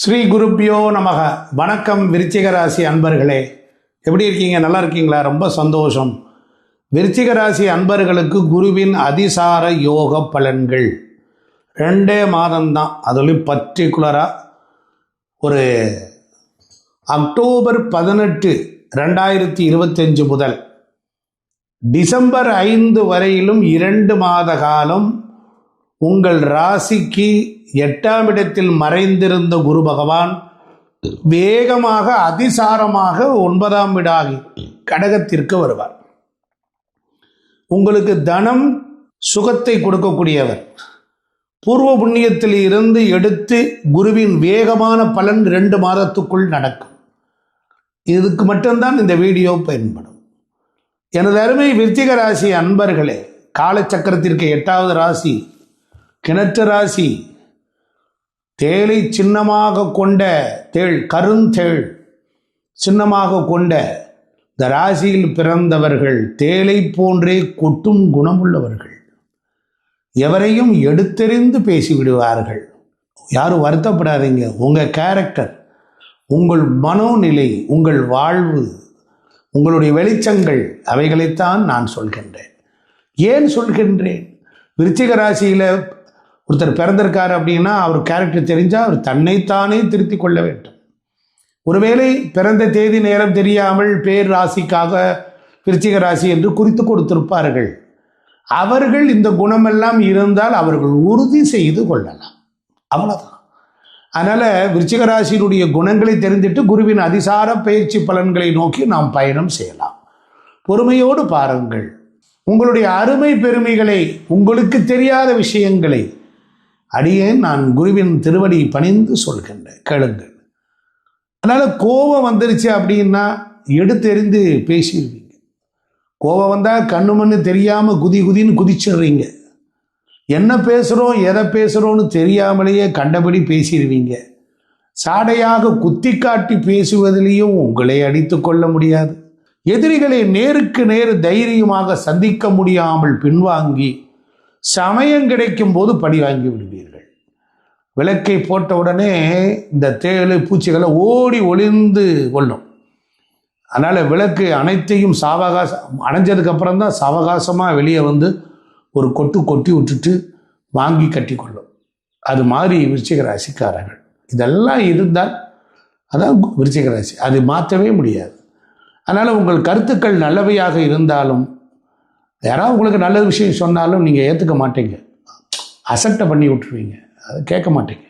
ஸ்ரீ குருப்பியோ நமக. வணக்கம் விருச்சிக ராசி அன்பர்களே. எப்படி இருக்கீங்க? நல்லா இருக்கீங்களா? ரொம்ப சந்தோஷம். விருச்சிக ராசி அன்பர்களுக்கு குருவின் அதிசார யோக பலன்கள். ரெண்டே மாதம்தான். அதுலேயும் பர்டிகுலராக ஒரு அக்டோபர் பதினெட்டு ரெண்டாயிரத்தி இருபத்தஞ்சு முதல் டிசம்பர் ஐந்து வரையிலும் இரண்டு மாத காலம் உங்கள் ராசிக்கு எட்டாம் இடத்தில் மறைந்திருந்த குரு பகவான் வேகமாக அதிசாரமாக ஒன்பதாம் வீடாகி கடகத்திற்கு வருவார். உங்களுக்கு தனம் சுகத்தை கொடுக்கக்கூடியவர். பூர்வ புண்ணியத்தில் இருந்து எடுத்து குருவின் வேகமான பலன் ரெண்டு மாதத்துக்குள் நடக்கும். இதுக்கு மட்டும்தான் இந்த வீடியோ பயன்படும். எனது அருமை விருத்திக ராசி அன்பர்களே காலச்சக்கரத்திற்கு எட்டாவது ராசி கிணற்று ராசி தேளை சின்னமாக கொண்ட தேள் கருந்தேள் சின்னமாக கொண்ட இந்த ராசியில் பிறந்தவர்கள் தேளை போன்றே கொட்டும் குணமுள்ளவர்கள். எவரையும் எடுத்தெறிந்து பேசிவிடுவார்கள். யாரும் வருத்தப்படாதீங்க. உங்கள் கேரக்டர் உங்கள் மனோநிலை உங்கள் வாழ்வு உங்களுடைய வெளிச்சங்கள் அவைகளைத்தான் நான் சொல்கின்றேன். ஏன் சொல்கின்றேன்? விருச்சிக ராசியில் ஒருத்தர் பிறந்திருக்கார் அப்படின்னா அவர் கேரக்டர் தெரிஞ்சால் அவர் தன்னைத்தானே திருத்தி கொள்ள வேண்டும். ஒருவேளை பிறந்த தேதி நேரம் தெரியாமல் பேர் ராசிக்காக விருச்சிக ராசி என்று குறித்து கொடுத்திருப்பார்கள். அவர்கள் இந்த குணமெல்லாம் இருந்தால் அவர்கள் உறுதி செய்து கொள்ளலாம். அவ்வளோதான் அதனால் விருச்சிக ராசியினுடைய குணங்களை தெரிந்துட்டு குருவின் அதிசார பயிற்சி பலன்களை நோக்கி நாம் பயணம் செய்யலாம். பொறுமையோடு பாருங்கள். உங்களுடைய அருமை பெருமைகளை உங்களுக்கு தெரியாத விஷயங்களை அடியேன் நான் குருவின் திருவடி பணிந்து சொல்கின்றேன். கேளுங்கள். அதனால் கோபம் வந்துருச்சு அப்படின்னா எடுத்தெறிந்து பேசிடுவீங்க. கோபம் வந்தால் கண்ணு மண்ணு தெரியாமல் குதி குதின்னு குதிச்சிடுறீங்க. என்ன பேசுகிறோம் எதை பேசுகிறோன்னு தெரியாமலேயே கண்டபடி பேசிடுவீங்க. சாடையாக குத்தி காட்டி பேசுவதிலையும் உங்களை அடித்து கொள்ள முடியாது. எதிரிகளை நேருக்கு நேர் தைரியமாக சந்திக்க முடியாமல் பின்வாங்கி சமயம் கிடைக்கும் போது படி வாங்கி விடுவீர்கள். விளக்கை போட்ட உடனே இந்த தேழு பூச்சிகளை ஓடி ஒளிந்து கொள்ளும். அதனால் விளக்கு அனைத்தையும் சாவகாசம் அணைஞ்சதுக்கு தான் சாவகாசமாக வெளியே வந்து ஒரு கொட்டு கொட்டி விட்டுட்டு வாங்கி கட்டி கொள்ளும். அது மாதிரி விருச்சிக ராசிக்காரர்கள். இதெல்லாம் இருந்தால் அதான் விருச்சிக ராசி. அது மாற்றவே முடியாது. அதனால் உங்கள் கருத்துக்கள் நல்லவையாக இருந்தாலும் யாராவது உங்களுக்கு நல்ல விஷயம் சொன்னாலும் நீங்கள் ஏற்றுக்க மாட்டீங்க. அசட்டை பண்ணி விட்டுருவீங்க. அதை கேட்க மாட்டீங்க.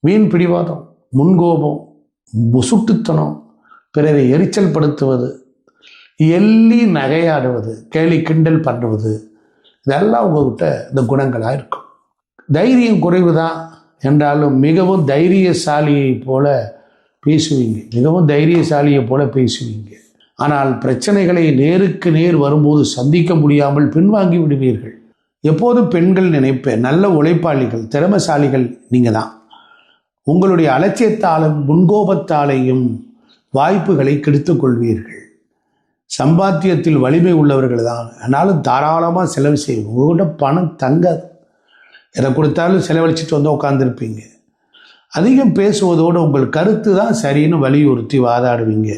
வீண் பிடிவாதம் முன்கோபம் முசுட்டுத்தனம் பிறரை எரிச்சல் படுத்துவது எள்ளி நகையாடுவது கேலி கிண்டல் பண்ணுவது இதெல்லாம் உங்ககிட்ட இந்த குணங்களாக இருக்கும். தைரியம் குறைவு தான் என்றாலும் மிகவும் தைரியசாலியை போல பேசுவீங்க. மிகவும் தைரியசாலியை போல பேசுவீங்க. ஆனால் பிரச்சனைகளை நேருக்கு நேர் வரும்போது சந்திக்க முடியாமல் பின்வாங்கி விடுவீர்கள். எப்போதும் பெண்கள் நினைப்பேன் நல்ல உழைப்பாளிகள் திறமசாலிகள் நீங்கள் தான் உங்களுடைய அலட்சியத்தாலும் முன்கோபத்தாலேயும் வாய்ப்புகளை கெடுத்துக்கொள்வீர்கள் சம்பாத்தியத்தில் வலிமை உள்ளவர்கள் தான் ஆனாலும் தாராளமாக செலவு செய்யும் உங்கள்கிட்ட பணம் தங்காது. எதை கொடுத்தாலும் செலவழிச்சிட்டு வந்து உட்காந்துருப்பீங்க அதிகம் பேசுவதோடு உங்கள் கருத்து தான் சரின்னு வலியுறுத்தி வாதாடுவீங்க.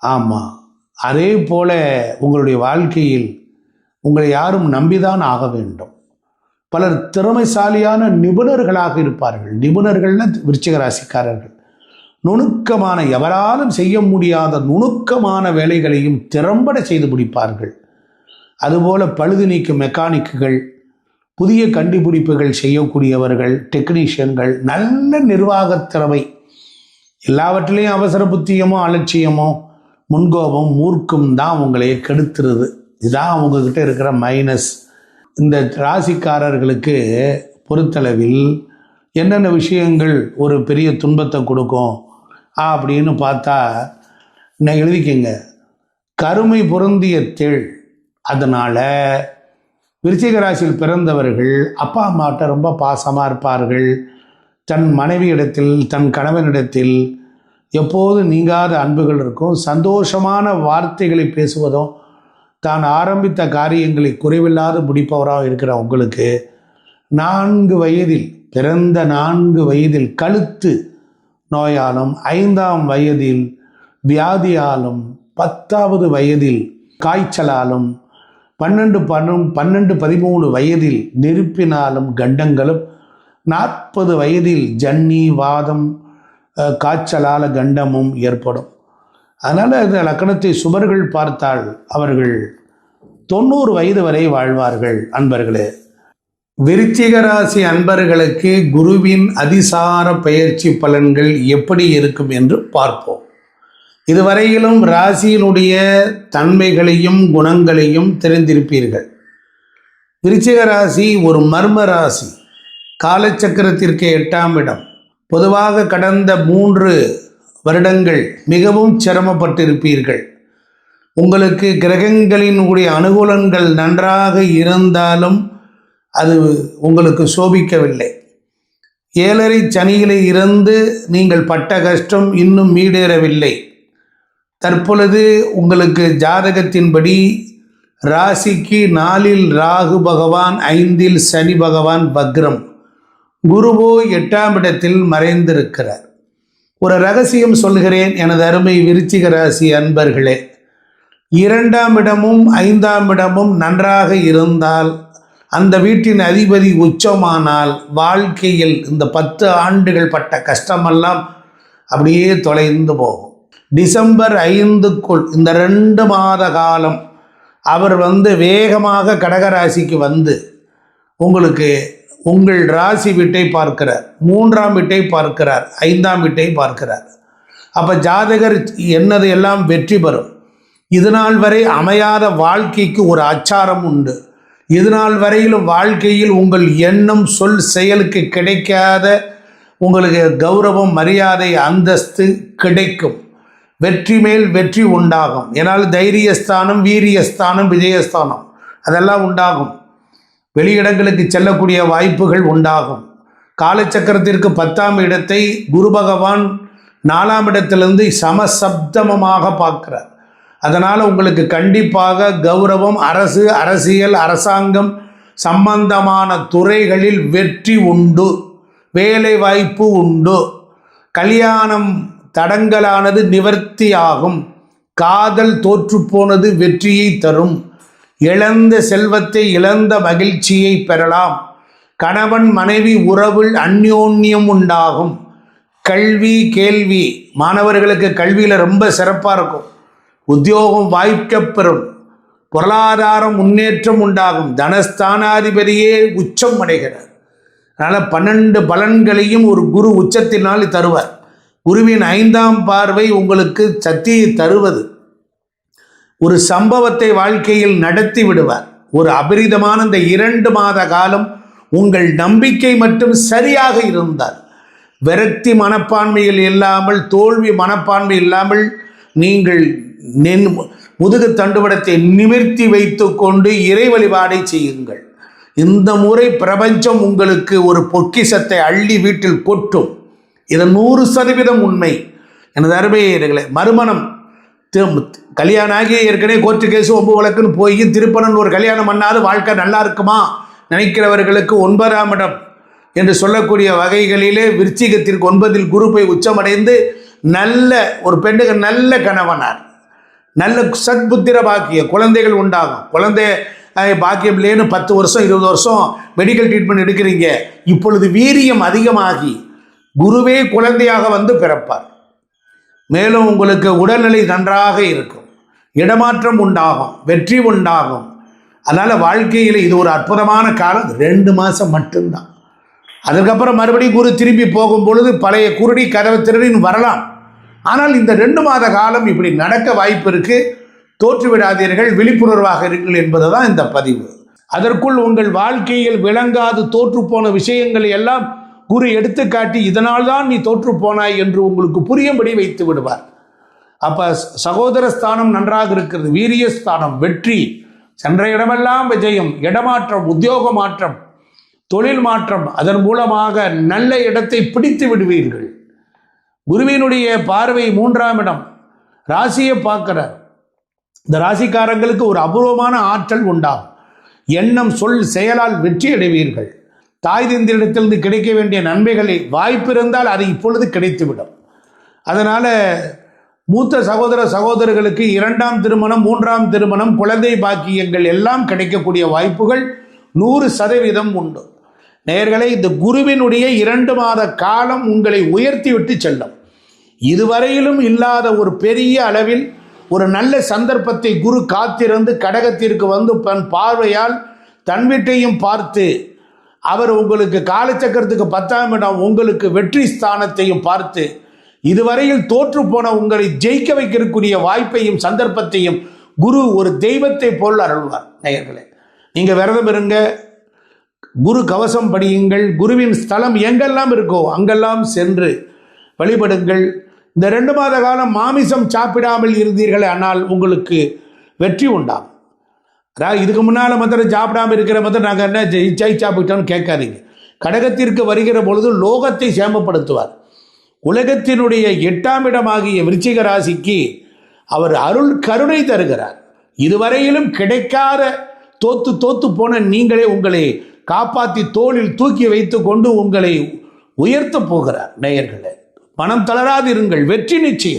ஆமாம் அதே போல உங்களுடைய வாழ்க்கையில் உங்களை யாரும் நம்பிதான் ஆக வேண்டும். பலர் திறமைசாலியான நிபுணர்களாக இருப்பார்கள். நிபுணர்கள்னா விருச்சிகராசிக்காரர்கள். நுணுக்கமான எவராலும் செய்ய முடியாத நுணுக்கமான வேலைகளையும் திறம்பட செய்து முடிப்பார்கள். அதுபோல பழுது நீக்கும் மெக்கானிக்குகள் புதிய கண்டுபிடிப்புகள் செய்யக்கூடியவர்கள் டெக்னீஷியன்கள் நல்ல நிர்வாகத் திறமை. எல்லாவற்றிலையும் அவசர புத்தியமோ அலட்சியமோ முன்கோபம் மூர்க்கும் தான் உங்களை கெடுத்துருது. இதுதான் அவங்கக்கிட்ட இருக்கிற மைனஸ் இந்த ராசிக்காரர்களுக்கு பொறுத்தளவில் என்னென்ன விஷயங்கள் ஒரு பெரிய துன்பத்தை கொடுக்கும்? அப்படின்னு பார்த்தா நான் எழுதிக்கங்க. கருமை பொருந்திய தேள். அதனால் விருச்சிக ராசியில் பிறந்தவர்கள் அப்பா அம்மாட்ட ரொம்ப பாசமாக இருப்பார்கள். தன் மனைவியிடத்தில் தன் கணவனிடத்தில் எப்போது நீங்காத அன்புகள் இருக்கும். சந்தோஷமான வார்த்தைகளை பேசுவதும் தான் ஆரம்பித்த காரியங்களை குறைவில்லாது முடிப்பவராக இருக்கிற உங்களுக்கு நான்கு வயதில் பிறந்த நான்கு வயதில் கழுத்து நோயாலும் ஐந்தாம் வயதில் வியாதியாலும் பத்தாவது வயதில் காய்ச்சலாலும் பன்னெண்டு பன்னும் பன்னெண்டு பதிமூணு வயதில் நெருப்பினாலும் கண்டங்களும் நாற்பது வயதில் ஜன்னி வாதம் காய்ச்சலால கண்டமும் ஏற்படும். அதனால் இந்த லக்கணத்தை சுபர்கள் பார்த்தால் அவர்கள் தொண்ணூறு வயது வரை வாழ்வார்கள் அன்பர்களே. விருச்சிக ராசி அன்பர்களுக்கு குருவின் அதிசார பயிற்சி பலன்கள் எப்படி இருக்கும் என்று பார்ப்போம். இதுவரையிலும் ராசியினுடைய தன்மைகளையும் குணங்களையும் தெரிந்திருப்பீர்கள். விருச்சிக ராசி ஒரு மர்ம ராசி. காலச்சக்கரத்திற்கு எட்டாம் இடம். பொதுவாக கடந்த மூன்று வருடங்கள் மிகவும் சிரமப்பட்டிருப்பீர்கள். உங்களுக்கு கிரகங்களினுடைய அனுகூலங்கள் நன்றாக இருந்தாலும் அது உங்களுக்கு சோபிக்கவில்லை. ஏழரை சனியிலே இருந்து நீங்கள் பட்ட கஷ்டம் இன்னும் மீடேறவில்லை தற்பொழுது உங்களுக்கு ஜாதகத்தின்படி ராசிக்கு நாலில் ராகு பகவான் ஐந்தில் சனி பகவான் பக்ரம் குருவோ எட்டாம் இடத்தில் மறைந்திருக்கிறார். ஒரு ரகசியம் சொல்கிறேன் எனது அருமை விருச்சிக ராசி அன்பர்களே. இரண்டாம் இடமும் ஐந்தாம் இடமும் நன்றாக இருந்தால் அந்த வீட்டின் அதிபதி உச்சமானால் வாழ்க்கையில் இந்த பத்து ஆண்டுகள் பட்ட கஷ்டமெல்லாம் அப்படியே தொலைந்து போகும். டிசம்பர் ஐந்துக்குள் இந்த ரெண்டு மாத காலம் அவர் வந்து வேகமாக கடகராசிக்கு வந்து உங்களுக்கு உங்கள் ராசி வீட்டை பார்க்கிறார். மூன்றாம் வீட்டை பார்க்கிறார். ஐந்தாம் வீட்டை பார்க்கிறார். அப்போ ஜாதகர் என்னது எல்லாம் வெற்றி பெறும்? இதுநாள் வரை அமையாத வாழ்க்கைக்கு ஒரு அச்சாரம் உண்டு. இதுநாள் வரையிலும் வாழ்க்கையில் உங்கள் எண்ணம் சொல் செயலுக்கு கிடைக்காத உங்களுக்கு கௌரவம் மரியாதை அந்தஸ்து கிடைக்கும். வெற்றி மேல் வெற்றி உண்டாகும். ஏனால் தைரியஸ்தானம் வீரியஸ்தானம் விஜயஸ்தானம். அதெல்லாம் உண்டாகும். வெளியிடங்களுக்கு செல்லக்கூடிய வாய்ப்புகள் உண்டாகும். காலச்சக்கரத்திற்கு பத்தாம் இடத்தை குரு பகவான் நாலாம் இடத்திலிருந்து சமசப்தமமாக பார்க்கிறார். அதனால் உங்களுக்கு கண்டிப்பாக கௌரவம் அரசு அரசியல் அரசாங்கம் சம்பந்தமான துறைகளில் வெற்றி உண்டு வேலை வாய்ப்பு உண்டு. கல்யாணம் தடங்கலானது நிவர்த்தியாகும். காதல் தோற்றுப்போனது வெற்றியை தரும். இழந்த செல்வத்தை இழந்த மகிழ்ச்சியை பெறலாம். கணவன் மனைவி உறவில் அந்யோன்யம் உண்டாகும். கல்வி கேள்வி. மாணவர்களுக்கு கல்வியில் ரொம்ப சிறப்பாக இருக்கும். உத்தியோகம் வாய்க்கப்பெறும் பொருளாதாரம் முன்னேற்றம் உண்டாகும். தனஸ்தானாதிபதியே உச்சம் அடைகிறார். அதனால் பன்னெண்டு பலன்களையும் ஒரு குரு உச்சத்தினால் தருவார். குருவின் ஐந்தாம் பார்வை உங்களுக்கு சக்தியை தருவது. ஒரு சம்பவத்தை வாழ்க்கையில் நடத்தி விடுவார். ஒரு அபரிதமான இந்த இரண்டு மாத காலம் உங்கள் நம்பிக்கை மட்டும் சரியாக இருந்தால் விரக்தி மனப்பான்மையில் இல்லாமல் தோல்வி மனப்பான்மை இல்லாமல் நீங்கள் நின் முதுகு தண்டுவடத்தை நிமிர்த்தி வைத்துக்கொண்டு இறை வழிபாடை செய்யுங்கள். இந்த முறை பிரபஞ்சம் உங்களுக்கு ஒரு பொக்கிஷத்தை அள்ளி வீட்டில் கொட்டும். இது நூறு சதவீதம் உண்மை. எனது அருமையர்களே மறுமணம் கல்யாணம் ஆகி ஏற்கனவே கோர்ட்டு கேஸ் ஒம்பு வழக்குன்னு போய் திருப்பணன் ஒரு கல்யாணம் பண்ணாது வாழ்க்கை நல்லா இருக்குமா? நினைக்கிறவர்களுக்கு ஒன்பதாம் இடம் என்று சொல்லக்கூடிய வகைகளிலே விருச்சிகத்திற்கு ஒன்பதில் குரு போய் உச்சமடைந்து நல்ல ஒரு பெண்ணுக்கு நல்ல கணவனார். நல்ல சத்புத்திர பாக்கிய குழந்தைகள் உண்டாகும். குழந்தை பாக்கியம் இல்லைன்னு பத்து வருஷம் இருபது வருஷம் மெடிக்கல் ட்ரீட்மெண்ட் எடுக்கிறீங்க. இப்பொழுது வீரியம் அதிகமாகி குருவே குழந்தையாக வந்து பிறப்பார். மேலும் உங்களுக்கு உடல்நிலை நன்றாக இருக்கும். இடமாற்றம் உண்டாகும் வெற்றி உண்டாகும். அதனால் வாழ்க்கையில் இது ஒரு அற்புதமான காலம். ரெண்டு மாதம் மட்டும்தான். அதுக்கப்புறம் மறுபடியும் குரு திரும்பி போகும் பொழுது பழைய குருடி கதவை திருடின்னு வரலாம். ஆனால் இந்த ரெண்டு மாத காலம் இப்படி நடக்க வாய்ப்பு இருக்குது தோற்றுவிடாதீர்கள் விழிப்புணர்வாக இருங்கள் என்பது தான் இந்த பதிவு. அதற்குள் உங்கள் வாழ்க்கையில் விளங்காது தோற்றுப்போன விஷயங்கள் விஷயங்களை எல்லாம் குரு எடுத்துக்காட்டி இதனால் தான் நீ தோற்று போனாய் என்று உங்களுக்கு புரியும்படி வைத்து விடுவார். அப்ப சகோதர ஸ்தானம் நன்றாக இருக்கிறது. வீரிய ஸ்தானம் வெற்றி. சென்ற இடமெல்லாம் விஜயம். இடமாற்றம் உத்தியோக மாற்றம் தொழில் மாற்றம். அதன் மூலமாக நல்ல இடத்தை பிடித்து விடுவீர்கள். குருவினுடைய பார்வை மூன்றாம் இடம். ராசியை பார்க்கிறார் இந்த ராசிக்காரங்களுக்கு ஒரு அபூர்வமான ஆற்றல் உண்டாகும். எண்ணம் சொல் செயலால் வெற்றி அடைவீர்கள் தாய் தந்திரிடத்திலிருந்து கிடைக்க வேண்டிய நன்மைகளை வாய்ப்பு இருந்தால் அது இப்பொழுது கிடைத்துவிடும். அதனால் மூத்த சகோதர சகோதரர்களுக்கு இரண்டாம் திருமணம் மூன்றாம் திருமணம் குழந்தை பாக்கியங்கள் எல்லாம் கிடைக்கக்கூடிய வாய்ப்புகள் நூறு சதவீதம் உண்டு. நேர்களை இந்த குருவினுடைய இரண்டு மாத காலம் உங்களை உயர்த்தி விட்டு செல்லும். இதுவரையிலும் இல்லாத ஒரு பெரிய அளவில் ஒரு நல்ல சந்தர்ப்பத்தை குரு காத்திருந்து கடகத்திற்கு வந்து தன் பார்வையால் தன் வீட்டையும் பார்த்து அவர் உங்களுக்கு காலச்சக்கரத்துக்கு பத்தாம் இடம் உங்களுக்கு வெற்றி ஸ்தானத்தையும் பார்த்து இதுவரையில் தோற்று போன உங்களை ஜெயிக்க வைக்கக்கூடிய வாய்ப்பையும் சந்தர்ப்பத்தையும் குரு ஒரு தெய்வத்தை போல் அருள்வார். நேயர்களே நீங்கள் விரதம் இருங்க குரு கவசம் படியுங்கள் குருவின் ஸ்தலம் எங்கெல்லாம் இருக்கோ அங்கெல்லாம் சென்று வழிபடுங்கள். இந்த ரெண்டு மாத காலம் மாமிசம் சாப்பிடாமல் இருந்தீர்களே ஆனால் உங்களுக்கு வெற்றி உண்டாகும். அதாவது இதுக்கு முன்னால் மாத்திரம் சாப்பிடாம இருக்கிற மாத்திரம் நாங்கள் என்ன ஜெய் ஜெய் சாப்பிட்டோம்னு கேட்காதீங்க. கடகத்திற்கு வருகிற பொழுது லோகத்தை சேமப்படுத்துவார். உலகத்தினுடைய எட்டாம் இடமாகிய விருச்சிக ராசிக்கு அவர் அருள் கருணை தருகிறார். இதுவரையிலும் கிடைக்காத தோத்து தோத்து போன நீங்களே உங்களை காப்பாற்றி தோளில் தூக்கி வைத்து கொண்டு உங்களை உயர்த்த போகிறார் நேயர்களே. மனம் தளராதிருங்கள் வெற்றி நிச்சயம்.